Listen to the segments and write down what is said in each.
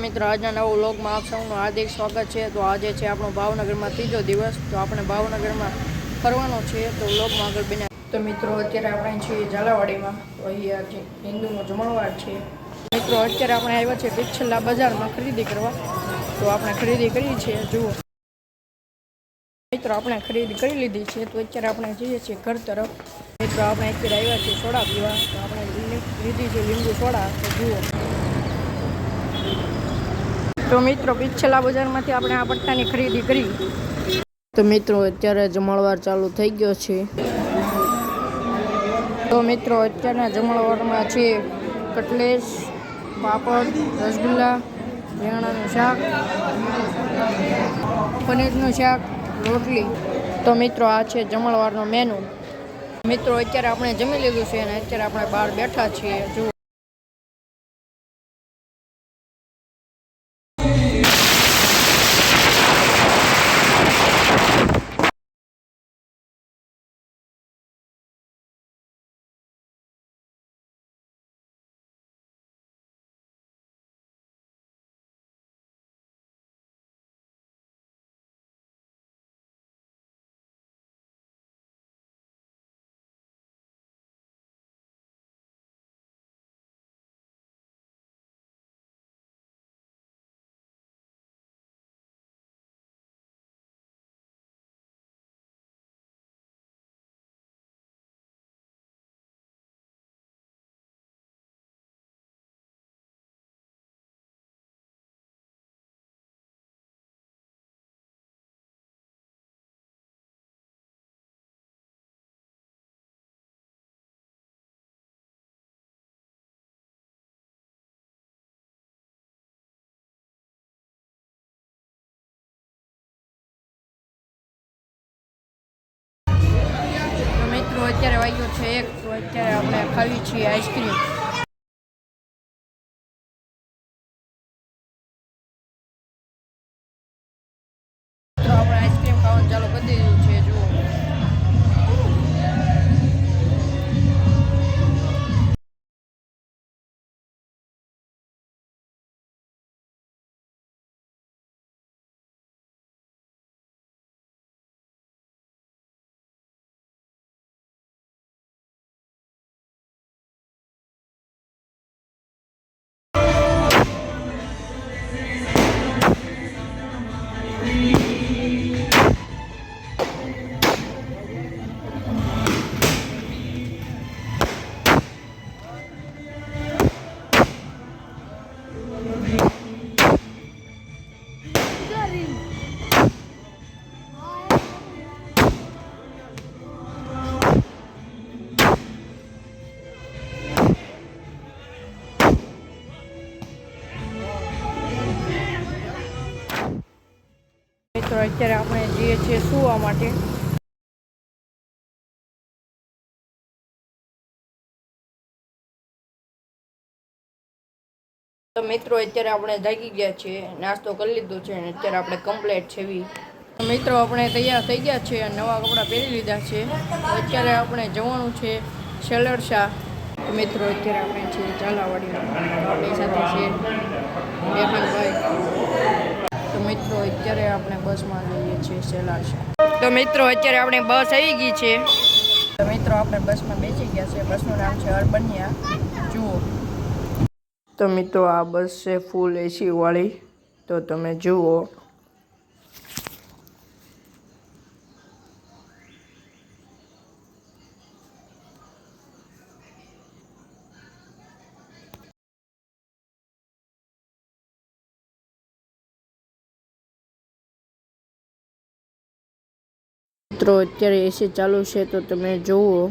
મિત્રો? આજના નવા વ્લોગમાં આપ સૌનું હાર્દિક સ્વાગત છે. તો આજે છે આપણો ભાવનગરમાં ત્રીજો દિવસ. તો આપણે ભાવનગરમાં ફરવાનો છે તો વ્લોગમાં આગળ બને તો મિત્રો, અત્યારે આપણે છીએ ઝાલાવાડીમાં. તો અહીંયા જે હિન્દુનો જમણવાર છે. મિત્રો, અત્યારે આપણે આવ્યા છે પિછલા બજારમાં ખરીદી કરવા. તો આપણે ખરીદી કરી છે, જુઓ. મિત્રો, આપણે ખરીદી કરી લીધી છે. તો અત્યારે આપણે જઈએ છીએ ઘર તરફ. મિત્રો આપણે અત્યારે આવ્યા છીએ સોડા પીવા. તો આપણે લીધી છે લીંબુ સોડા. તો જુઓ. તો મિત્રો પિછલા બજારમાંથી આપણે આ પટ્ટાની ખરીદી કરી. તો મિત્રો, અત્યારે જમણવાર ચાલુ થઈ ગયો છે. તો મિત્રો, અત્યારના જમણવારમાં છે કટલેસ, પાપડ, રસગુલ્લા રીંગણાનું શાક, પનીરનું શાક, રોટલી. તો મિત્રો, આ છે જમણવારનો મેનુ મિત્રો અત્યારે આપણે જમી લીધું છે અને અત્યારે આપણે બહાર બેઠા છીએ. જુઓ અત્યારે વાગ્યો છે એક, તો અત્યારે આપણે ખાવી છીએ આઈસ્ક્રીમ. આપણે આઈસ્ક્રીમ ખાવાનું ચાલુ કરી દીધું. અત્યારે આપણે જઈએ છીએ સુવા માટે. તો મિત્રો, અત્યારે આપણે જાગી ગયા છીએ, નાસ્તો કરી લીધો છે અને અત્યારે આપણે કમ્પ્લેટ છેવી મિત્રો, આપણે તૈયાર થઈ ગયા છે નવા કપડાં પહેરી લીધા છે. અત્યારે આપણે જવાનું છે શેલરશા તો મિત્રો, અત્યારે આપણે છીએ ઝાલાવાડીમાં આપણી સાથે છે રેહાનભાઈ તો મિત્રો, અત્યારે આપણે બસમાં જઈએ છીએ સેલારશા તો મિત્રો, અત્યારે આપણે બસ આવી ગઈ છે. તો મિત્રો, આપણે બસમાં બેસી ગયા છે બસનું નામ છે અર્બનિયા. જુઓ. તો મિત્રો આ બસ છે ફૂલ એસી વાળી. તો તમે જુઓ. મિત્રો, અત્યારે એસી ચાલુ છે, તો તમે જુઓ.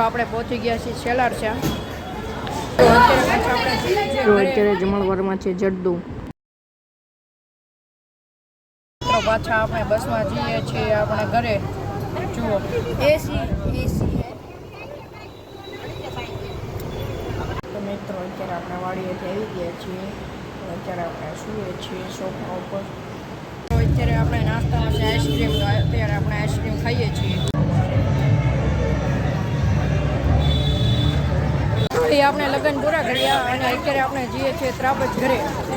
મિત્રો આપણે પહોંચી ગયા છીએ સેલાર તો અત્યારે જમણવારમાં છે જડ્ડુ પાછા આપણે બસમાં જઈએ છીએ આપણે ઘરે. જુઓ એસી એસી મિત્રો અત્યારે આપણે વાડીએથી આવી ગયા છીએ. અત્યારે આપણે સૂઈએ છીએ સોફા ઉપર. અત્યારે આપણે નાસ્તામાં છે આઈસ્ક્રીમ અત્યારે આપણે આઈસ્ક્રીમ ખાઈએ છીએ. આપણે લગ્ન પૂરા કર્યા અને અત્યારે આપણે જઈએ છીએ ત્રાબજ ઘરે.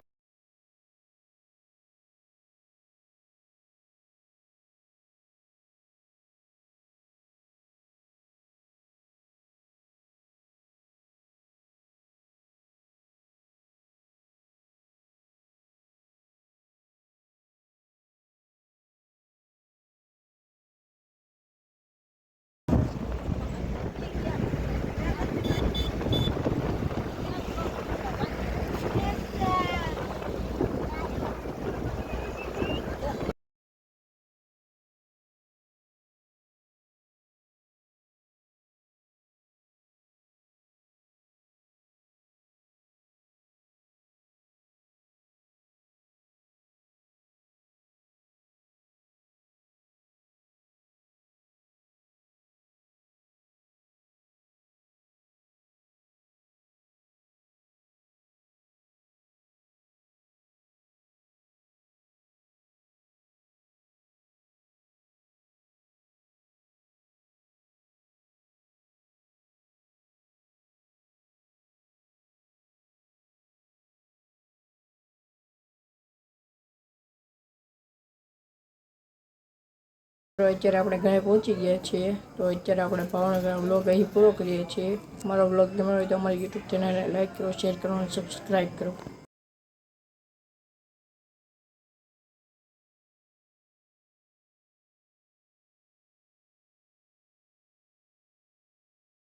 તો અત્યારે આપણે ઘરે પહોંચી ગયા છીએ. તો અત્યારે આપણે ભાવનગર બ્લોગ અહીં પૂરો કરીએ છીએ. મારો બ્લોગ ગમ્યો હોય તો અમારી યુટ્યુબ ચેનલને લાઈક કરો, શેર કરો અને સબસ્ક્રાઈબ કરો.